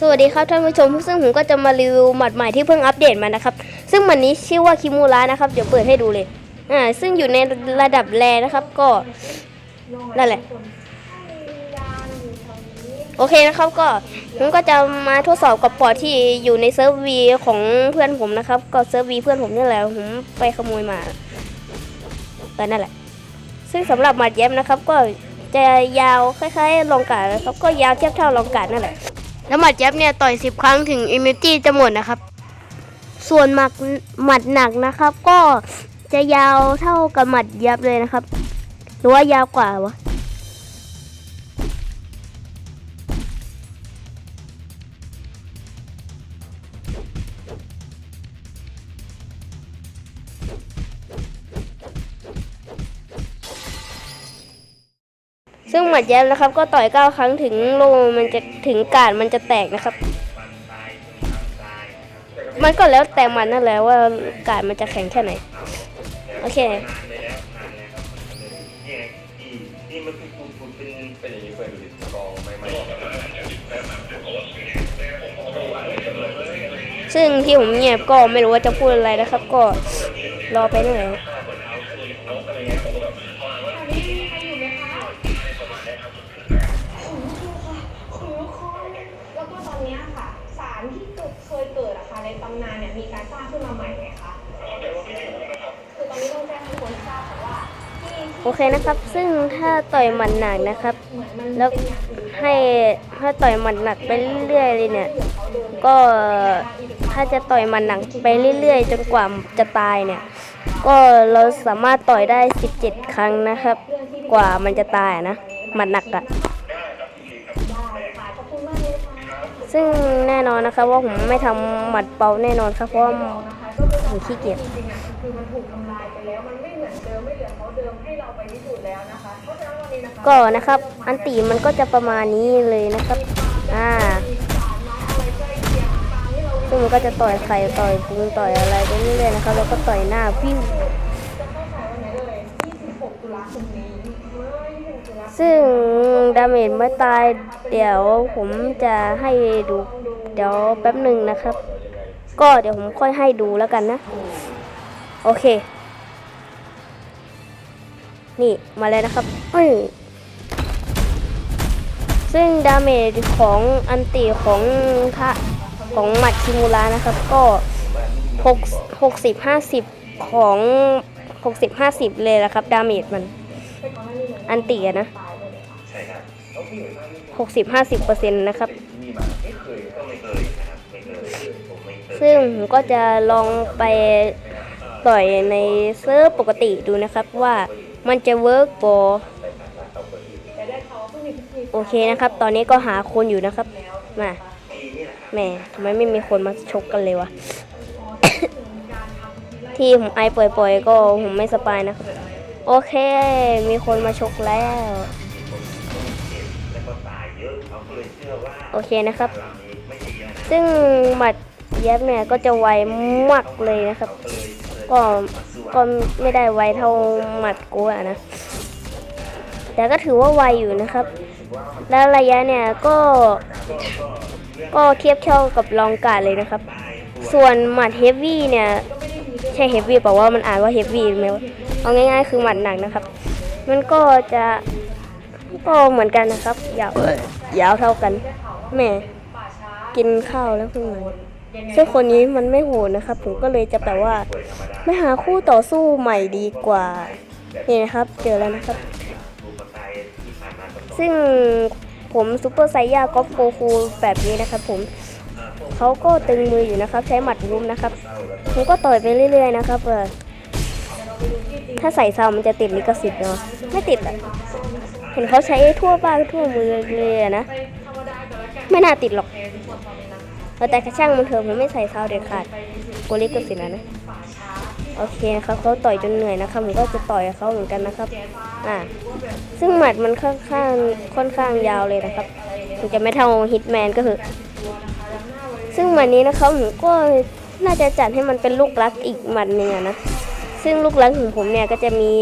สวัสดีครับท่านผู้ชม ซึ่งผมก็จะมารีวิวหมัดใหม่ที่เพิ่งอัปเดตมานะครับ ซึ่งหมัดนี้ชื่อว่าคิมูระนะครับ เดี๋ยวเปิดให้ดูเลย อ่า ซึ่งอยู่ในระดับแรนะครับ ก็นั่นแหละ โอเคนะครับ ก็ผมก็จะมาทดสอบกับปอดที่อยู่ในเซิร์ฟวีของเพื่อนผมนะครับ ก็เซิร์ฟวีเพื่อนผมนี่แหละ ผมไปขโมยมาแต่นั่นแหละ ซึ่งสำหรับหมัดเย็บนะครับ ก็จะยาวคล้ายๆลองกาดนะครับ ก็ยาวเทียบเท่าลองกาดนั่นแหละ แล้วหมัดยับเนี่ยต่อยสิบครั้งถึงอิมมิตี้จะหมดนะครับ ส่วนหมัดหมัดหนักนะครับ ก็จะยาวเท่ากับหมัดยับเลยนะครับ หรือว่ายาวกว่าวะ ซึ่งหมัดเย็บนะครับ ก็ต่อยเก้าครั้งถึงโลมันจะถึงกาดมันจะแตกนะครับ มันก็แล้วแต่มันนั่นแหละว่ากาดมันจะแข็งแค่ไหน โอเคซึ่งที่ผมเงียบก็ไม่รู้ว่าจะพูดอะไรนะครับ ก็รอไปหน่อยแล้วารที่เกิดเคยเกิดอะค่ะในตำนานเนี่ยมีการสร้างขึ้นมาใหม่ไหมคะคือตอนนี้ต้องแจ้งให้คนทราบค่ะว่าโอเคนะครับ ซึ่งถ้าต่อยหมัดหนักนะครับ แล้วให้ถ้าต่อยหมัดหนักไปเรื่อยๆเลยเนี่ย ก็ถ้าจะต่อยหมัดหนักไปเรื่อยๆ จนกว่าจะตายเนี่ย ก็เราสามารถต่อยได้ 17 ครั้งนะครับ กว่ามันจะตายนะหมัดหนักอะ ซึ่งแน่นอนนะครับว่าผมไม่ทำหมัดเป่าแน่นอนครับเพราะว่านะคะก็คือผมขี้เกียจก็นะครับ อันตีมันก็จะประมาณนี้เลยนะครับ อ่า ซึ่งมันก็จะต่อยไข่ต่อยปูนต่อยอะไรไปเรื่อยๆนะครับ แล้วก็ต่อยหน้าปิ้ว จะเข้าฉายวันไหนเลย26ตุลาคมนี้เมื่อ26ตุลาคม ซึ่งดาเมจไม่ตาย เดี๋ยวผมจะให้ดู เดี๋ยวแป๊บหนึ่งนะครับ ก็เดี๋ยวผมค่อยให้ดูแล้วกันนะ โอเค นี่มาแล้วนะครับเอ้ซึ่งดาเมจของอันติของทะของหมัดคิมูระนะครับ ก็หกหกสิบห้าสิบของหกสิบห้าสิบเลยละครับ ดาเมจมัน อันติอะนะใช่ครับเขาพี่หน่วยมากหกสิบห้าสิบเปอร์เซ็นต์นะครับที่นี่มาไม่เคยก็ไม่เคยนะครับไม่เคยผมไม่เคยซึ่งผมก็จะลองไปต่อยในเซิร์ฟปกติดูนะครับว่ามันจะเวิร์กบอโอเคนะครับ ตอนนี้ก็หาคนอยู่นะครับ มาแหมทำไมไม่มีคนมาชกกันเลยวะ ที่ผมไอปล่อยๆ ก็ผมไม่สบายนะครับ โอเค มีคนมาชกแล้ว โอเคนะครับ ซึ่งหมัดเย็บเนี่ยก็จะไวมากเลยนะครับ ก็ก็ไม่ได้ไวเท่าหมัดกูอะนะ แต่ก็ถือว่าไวอยู่นะครับ แล้วระยะเนี่ยก็ ก็เทียบเท่ากับลองการดเลยนะครับ ส่วนหมัดเฮฟวี่เนี่ย ใช่เฮฟวี่เปล่าว่ามันอ่านว่าเฮฟวี่ไหมวะ เอาง่ายๆ คือหมัดหนักนะครับ มันก็จะก็เหมือนกันนะครับ ยาวยาวเท่ากันแหม่กินข้าวแล้วเพิ่งมาซึ่งคนนี้มันไม่โหดนะครับ ผมก็เลยจะแบบว่า ไม่หาคู่ต่อสู้ใหม่ดีกว่า นี่นะครับ เจอแล้วนะครับดูกระต่ายที่ผ่านมาก็ซึ่งผมซูเปอร์ไซย่ากอล์ฟโกคูแบบนี้นะครับ ผมเขาก็ตึงมืออยู่นะครับ ใช้หมัดรุมนะครับ ผมก็ต่อยไปเรื่อย ๆ นะครับเออ ถ้าใส่ซาวมันจะติดลิขสิทธิ์เนาะไม่ติดอะเห็นเขาใช้ทั่วบ้านทั่วมือเลยนะ ไม่น่าติดหรอกเออแต่กระช่างมันเถอะผมไม่ใส่ซาวเด็ดขาดกลัวลิขสิทธิ์นะนะโอเคนะครับเขาต่อยจนเหนื่อยนะครับผมก็จะต่อยเขาเหมือนกันนะครับ อ่า ซึ่งหมัดมันค่อนข้างค่อนข้างยาวเลยนะครับมันจะไม่เท่าฮิตแมนก็คือซึ่งหมัดนี้นะครับผมก็น่าจะจัดให้มันเป็นลูกรักอีกหมัดหนึ่งอะนะ ซึ่งลูกรักของผมเนี่ยก็จะมี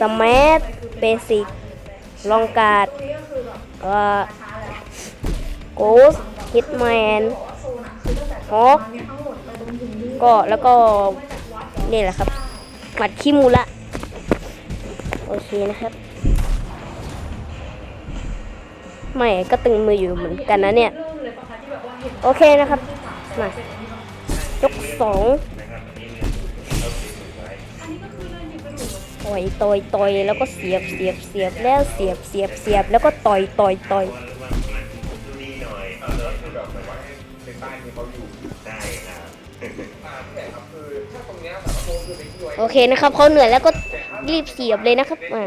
สมัทเบสิกลองการ์ดเอ่อโกสฮิตแมนฮอกก็แล้วก็นี่แหละครับหมัดขี้มูละ โอเคนะครับ ไม่ก็ตึงมืออยู่เหมือนกันนะเนี่ย โอเคนะครับ มายกสอง ต่อยต่อยต่อยแล้วก็เสียบเสียบเสียบแล้วเสียบเสียบเสียบแล้วก็ต่อยต่อยต่อยโอเคนะครับเขาเหนื่อยแล้วก็รีบเสียบเลยนะครับอ่า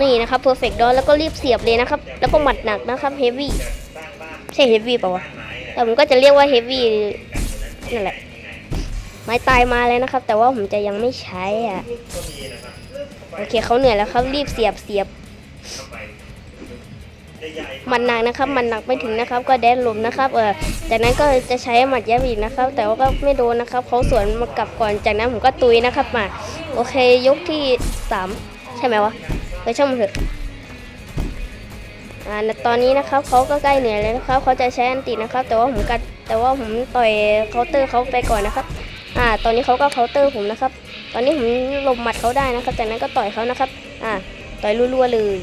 นี่นะครับเพอร์เฟกต์ดอแล้วก็รีบเสียบเลยนะครับ แล้วก็หมัดหนักนะครับเฮฟวี่ใช่เฮฟวี่ป่าวแต่ผมก็จะเรียกว่าเฮฟวี่ นั่นแหละ ไม้ตายมาแล้วนะครับ แต่ว่าผมจะยังไม่ใช้อะ โอเคเขาเหนื่อยแล้วครับรีบเสียบเสียบ มันหนักนะครับ มันหนักไม่ถึงนะครับ ก็แดนลมนะครับ เออจากนั้นก็จะใช้หมัดยับอีกนะครับ แต่ว่าก็ไม่โดนนะครับเขาสวนมากลับก่อนจากนั้นผมก็ตุยนะครับมา โอเคยกที่สามใช่ไหมวะไปช่างมันเถอะ อ่าตอนนี้นะครับเขาก็ใกล้เหนื่อยแล้วนะครับเขาจะใช้อันตินะครับ แต่ว่าผมกัดแต่ว่าผมต่อยเคาน์เตอร์เขาไปก่อนนะครับ อ่า ตอนนี้เขาก็เคาน์เตอร์ผมนะครับ ตอนนี้ผมหลบหมัดเขาได้นะครับ จากนั้นก็ต่อยเขานะครับ อ่า ต่อยรัวๆเลย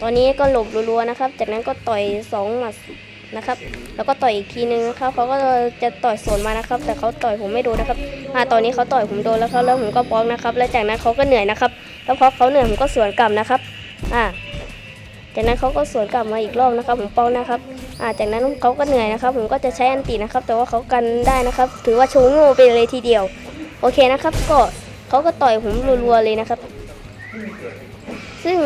ตอนนี้ก็หลบรัวๆนะครับ จากนั้นก็ต่อยสองหมัด นะครับ แล้วก็ต่อยอีกทีนึงนะครับเขาก็จะต่อยสวนมานะครับ แต่เขาต่อยผมไม่โดนนะครับอ่าตอนนี้เขาต่อยผมโดนแล้วครับแล้วผมก็บล็อกนะครับ แล้วจากนั้นเขาก็เหนื่อยนะครับ แล้วพอเขาเหนื่อยผมก็สวนกลับนะครับ อ่า จากนั้นเขาก็สวนกลับมาอีกรอบนะครับ ผมป้องนะครับ อ่า จากนั้นเขาก็เหนื่อยนะครับ ผมก็จะใช้อันตินะครับ แต่ว่าเขากันได้นะครับ ถือว่าโชว์ง่ไปเลยทีเดียว โอเคนะครับ ก็เขาก็ต่อยผมรัวๆเลยนะครับ ซึ่ง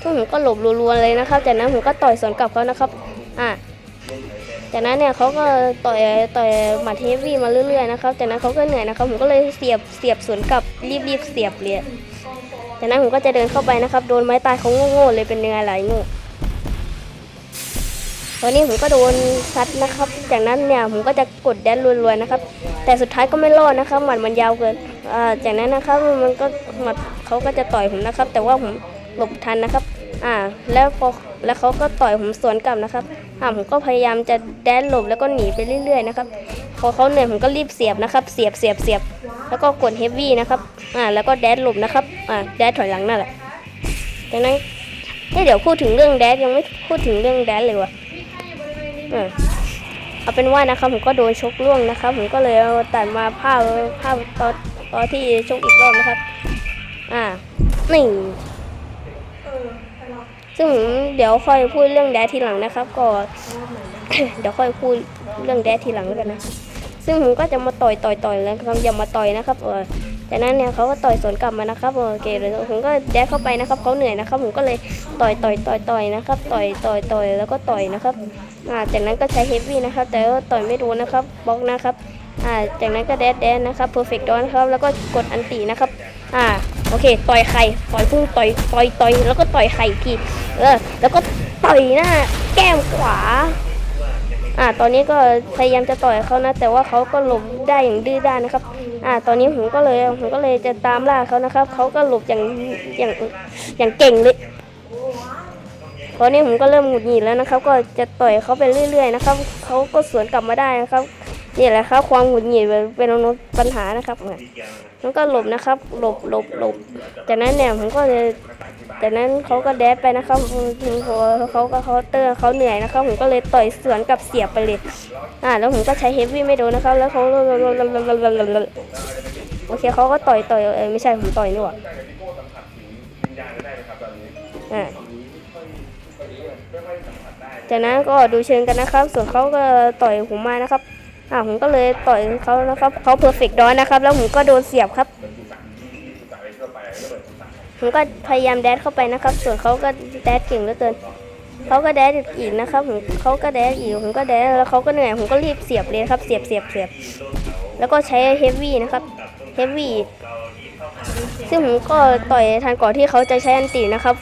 ซึ่งผมก็หลบรัวๆเลยนะครับ จากนั้นผมก็ต่อยสวนกลับเขานะครับ อ่าจากนั้นเนี่ยเขาก็ต่อยต่อยหมัดเฮฟวี่มาเรื่อยๆนะครับจากนั้นเขาก็เหนื่อยนะครับผมก็เลยเสียบเสียบสวนกลับรีบๆเสียบเลยจากนั้นผมก็จะเดินเข้าไปนะครับโดนไม้ตายเขาโง่ๆเลยเป็นยังไงหล่ะไอ้โง่ตอนนี้ผมก็โดนซัดนะครับ จากนั้นเนี่ยผมก็จะกดแดนรัวๆนะครับ แต่สุดท้ายก็ไม่รอดนะครับหมัดมันยาวเกินอ่าจากนั้นนะครับมันก็หมัดเขาก็จะต่อยผมนะครับ แต่ว่าผมหลบทันนะครับ อ่า แล้วพอ แล้วเขาก็ต่อยผมสวนกลับนะครับอ่าผมก็พยายามจะแดนหลบแล้วก็หนีไปเรื่อยๆนะครับ พอเขาเหนื่อยผมก็รีบเสียบนะครับ เสียบเสียบเสียบ แล้วก็กดเฮฟวี่นะครับ อ่า แล้วก็แดนหลบนะครับ อ่า แดนถอยหลังนั่นแหละจากนั้นเฮ้เดี๋ยวพูดถึงเรื่องแดนยังไม่พูดถึงเรื่องแดนเลยวะอ่าเอาเป็นว่านะครับผมก็โดนชกล่วงนะครับ ผมก็เลยเอาตัดมาภาพภาพตอนตอนที่ชกอีกรอบนะครับ อ่านี่เออไปรอ ซึ่งเดี๋ยวค่อยพูดเรื่องแดดทีหลังนะครับ ก็ เดี๋ยวค่อยพูดเรื่องแดดทีหลังแล้วกันนะ ซึ่งผมก็จะมาต่อยต่อยต่อยแล้วครับอย่ามาต่อยนะครับเออจากนั้นเนี่ยเขาก็ต่อยสวนกลับมานะครับโอเคเลยผมก็แดดเข้าไปนะครับเขาเหนื่อยนะครับ ผมก็เลยต่อยต่อยต่อยต่อยนะครับ ต่อยต่อยต่อยแล้วก็ต่อยนะครับอ่าจากนั้นก็ใช้เฮฟวี่นะครับ แต่ว่าต่อยไม่โดนนะครับบล็อกนะครับอ่าจากนั้นก็แดดแดนนะครับเพอร์เฟกต์ดอนครับแล้วก็กดอันตีนะครับอ่า โอเค ต่อยไข่ต่อยพุ่งต่อยต่อยต่อยแล้วก็ต่อยไข่อีกทีเออแล้วก็ต่อยหน้าแก้มขวา อ่า ตอนนี้ก็พยายามจะต่อยเขานะ แต่ว่าเขาก็หลบได้อย่างดื้อด้านนะครับ อ่า ตอนนี้ผมก็เลยผมก็เลยจะตามล่าเขานะครับเขาก็หลบอย่างอย่างอย่างเก่งเลยตอนนี้ผมก็เริ่มหงุดหงิดแล้วนะครับ ก็จะต่อยเขาไปเรื่อย ๆ นะครับเขาก็สวนกลับมาได้นะครับ นี่แหละครับ ความหงุดหงิดเป็นปัญหานะครับมันก็หลบนะครับ หลบหลบหลบจากนั้นเนี่ยผมก็จะจากนั้นเขาก็แดดไปนะครับพอเขาก็เคาน์เตอร์เขาเหนื่อยนะครับ ผมก็เลยต่อยสวนกับเสียบไปเลยอ่าแล้วผมก็ใช้เฮฟวี่ไม่โดนนะครับ แล้วเขาโอเคเขาก็ต่อยต่อยเออไม่ใช่ผมต่อยนี่หว่าอ่าณได้ไหมครับตอนนี้อ่าจากนั้นก็ดูเชิงกันนะครับ ส่วนเขาก็ต่อยผมมานะครับ อ่าผมก็เลยต่อยเขานะครับเขาเพอร์เฟกต์ดอนนะครับ แล้วผมก็โดนเสียบครับผมก็พยายามแดดเข้าไปนะครับ ส่วนเขาก็แดดเก่งเหลือเกินเขาก็แดดอีกนะครับผมเขาก็แดดอีกผมก็แดดแล้วเขาก็เหนื่อยผมก็รีบเสียบเลยครับ เสียบเสียบเสียบแล้วก็ใช้เฮฟวี่นะครับเฮฟวี่ซึ่งผมก็ต่อยทันก่อนที่เขาจะใช้อันตีนะครับ